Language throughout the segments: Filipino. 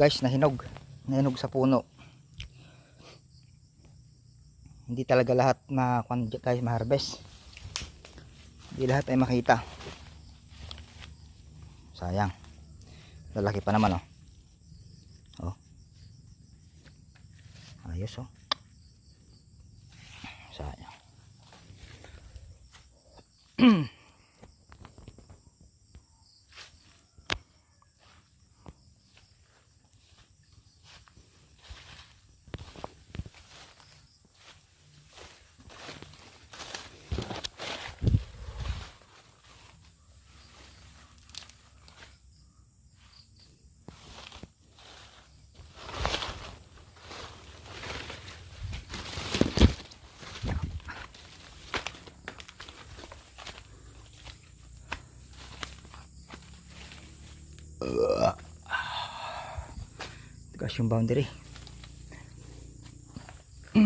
guys nahinog nahinog sa puno. Hindi talaga lahat na kwan guys ma-harvest. Hindi lahat ay makita. Sayang. Lalaki pa naman oh. Oh. Ayos oh. Sayang Tigas yung boundary.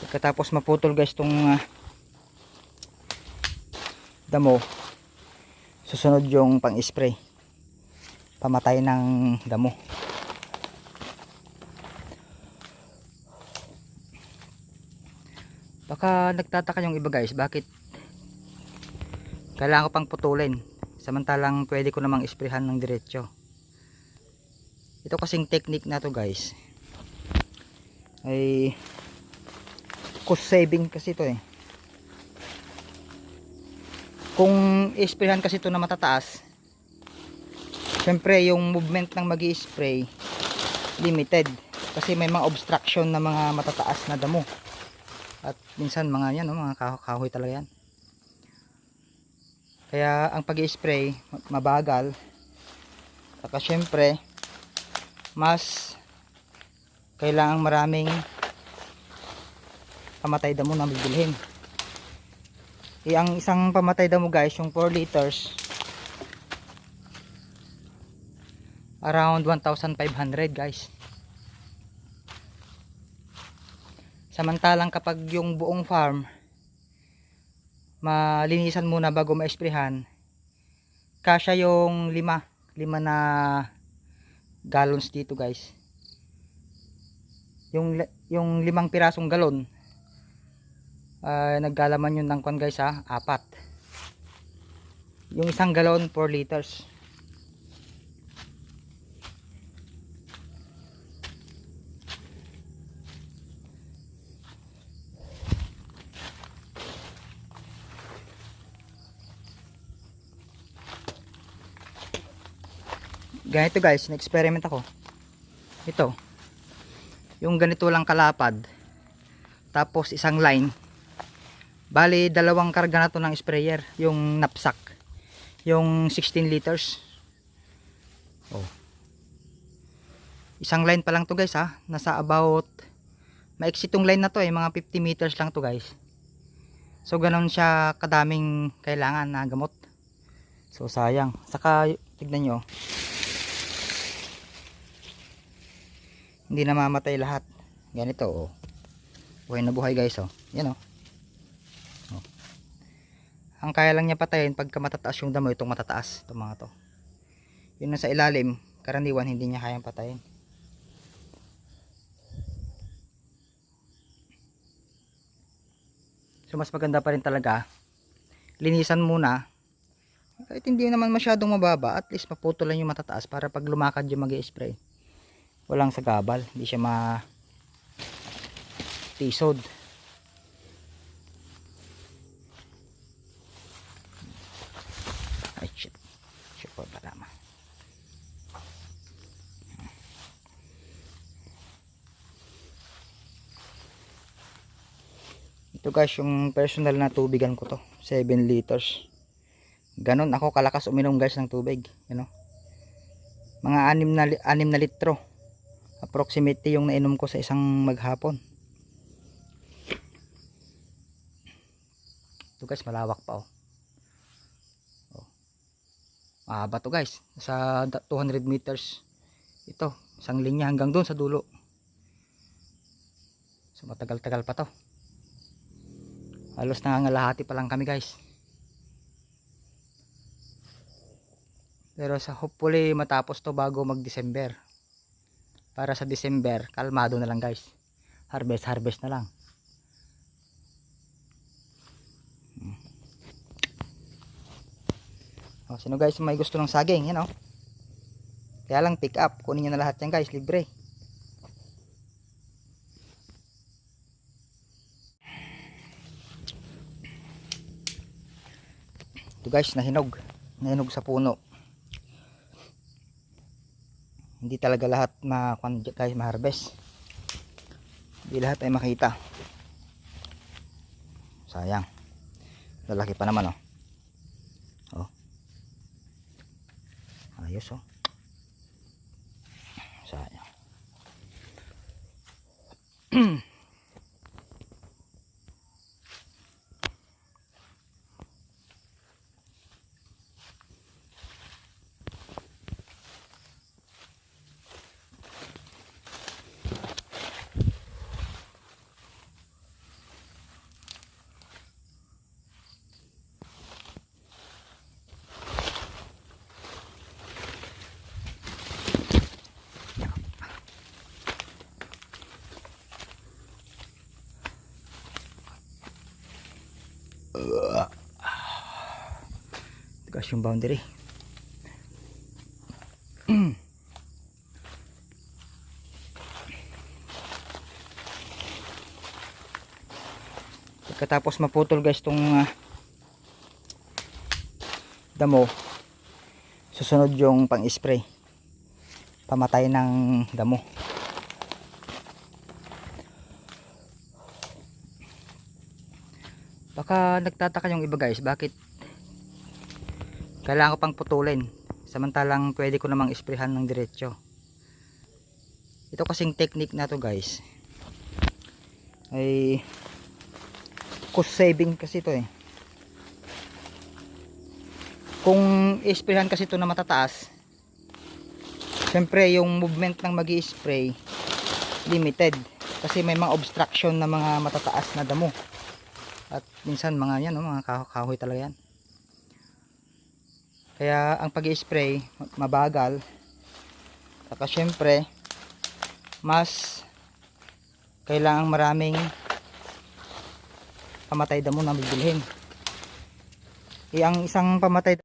Pagkatapos maputol guys tong ah, damo, susunod yung pang-spray. Pamatay ng damo. Baka nagtataka yung iba guys, bakit kailangan ko pang putulin. Samantalang pwede ko namang isprehan ng diretsyo ito kasing technique na to guys. Ay cost saving kasi to eh. Kung isprehan kasi to na matataas syempre yung movement ng mag spray limited. Kasi may mga obstruction na mga matataas na damo. At minsan mga yan no, mga kahoy, kahoy talaga yan kaya ang pag-spray mabagal. Saka syempre mas kailangang maraming pamatay damo na bibilhin. E, ang isang pamatay damo guys, yung 4 liters around 1,500 guys. Samantalang kapag yung buong farm malinisan muna bago ma-sprayhan kasya yung lima. Lima na gallons dito guys. Yung yung limang pirasong galon uh, naggalaman yun ng kwan guys ha? Apat. Yung isang galon 4 liters ganito guys. Na-experiment ako. Ito. Yung ganito lang kalapad. Tapos isang line. Bali dalawang karga na to ng sprayer. Yung knapsack. Yung 16 liters. Oh. isang line pa lang to guys ha? Nasa about maiksi tong line na to eh. Mga 50 meters lang to guys. So ganun siya kadaming kailangan na gamot. So sayang. Saka tignan nyo hindi na mamatay lahat. Ganito oh. Buhay na buhay guys oh. Yan oh. oh. Ang kaya lang niya patayin pagka matataas yung damo itong matataas itong mga to. Yun na sa ilalim karaniwan hindi niya kayang patayin. So mas maganda pa rin talaga linisan muna. Kahit hindi naman masyadong mababa at least maputulan yung matataas para pag lumakad yung mag spray walang sagabal. Hindi siya ma tisod. Ay shit. Shit po tama ito guys yung personal na tubigan ko to. 7 liters. Ganon ako kalakas uminom guys ng tubig you know? mga 6 na, 6 na litro approximately yung nainom ko sa isang maghapon. Ito guys malawak pa oh. Oh. mahaba to guys. Sa 200 meters. Ito isang linya hanggang doon sa dulo. So matagal tagal pa to. Halos nangangalahati pa lang kami guys. Pero sa hopefully matapos to bago mag December para sa December, kalmado na lang guys. Harvest, harvest na lang. Hmm. Oh, sino guys may gusto ng saging, yan oh. Kaya lang pick up, kunin nyo na lahat yan guys, libre. Ito guys, nahinog. Nahinog sa puno. Hindi talaga lahat ma guys ma-harvest. Hindi lahat ay makita. Sayang. Lalaki pa naman oh. Oh. Ayos oh. Sayang. Tigas yung boundary. Pagkatapos maputol guys tong ah, damo, susunod yung pang-spray. Pamatay ng damo. Baka nagtataka yung iba guys, bakit kailangan ko pang putulin samantalang pwede ko namang isprehan ng diretsyo ito kasing technique na to guys. Ay cost saving kasi to eh. Kung isprehan kasi to na matataas syempre yung movement ng magi spray limited. Kasi may mga obstruction na mga matataas na damo. At minsan mga yan no, mga kahoy, kahoy talaga yan kaya ang pag-spray mabagal. Saka syempre mas kailangang maraming pamatay damo na bibilhin. Eh, ang isang pamatay